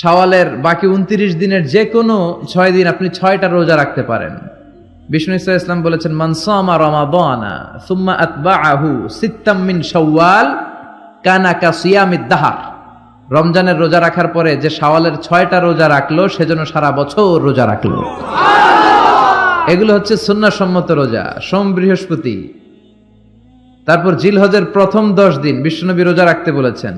শাওয়ালের বাকি উনত্রিশ দিনের যে কোনো ছয় দিন আপনি ছয়টা রোজা রাখতে পারেন। বিষ্ণু ইসা ইসলাম বলেছেন মানসামা রমাদানা সুম্মা আতবাআহু সিত্তাম মিন শাওয়াল কানা কা সিয়ামিদ দাহার। রমজানের রোজা রাখার পরে যে শাওয়ালের ছয়টা রোজা রাখল সেজন্য সারা বছর রোজা রাখল। এগুলো হচ্ছে সুন্নাসম্মত রোজা সোম বৃহস্পতি। তারপর জিলহজের প্রথম দশ দিন বিশ্বনবী রোজা রাখতে বলেছেন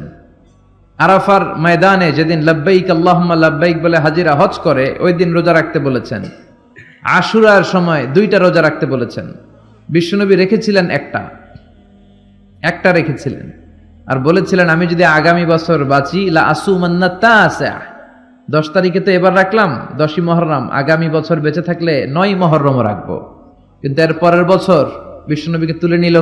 আরাফার ময়দানে যেদিন লাব্বাইক, আল্লাহুম্মা লাব্বাইক বলে হাজিরা হজ করে, ওই দিন রোজা রাখতে বলেছেন। আশুরার সময় দুইটা রোজা রাখতে বলেছেন। বিশ্বনবী রেখেছিলেন একটা। একটা রেখেছিলেন। আর বলেছিলেন, আমি যদি আগামী বছর বাঁচি, লা আসু মান্নাত্তা দশ তারিখে তো এবার রাখলাম, দশই মহরম। আগামী বছর বেঁচে থাকলে নয় মহরমও রাখব। কিন্তু এর পরের বছর বিশ্বনবীকে তুলে নিল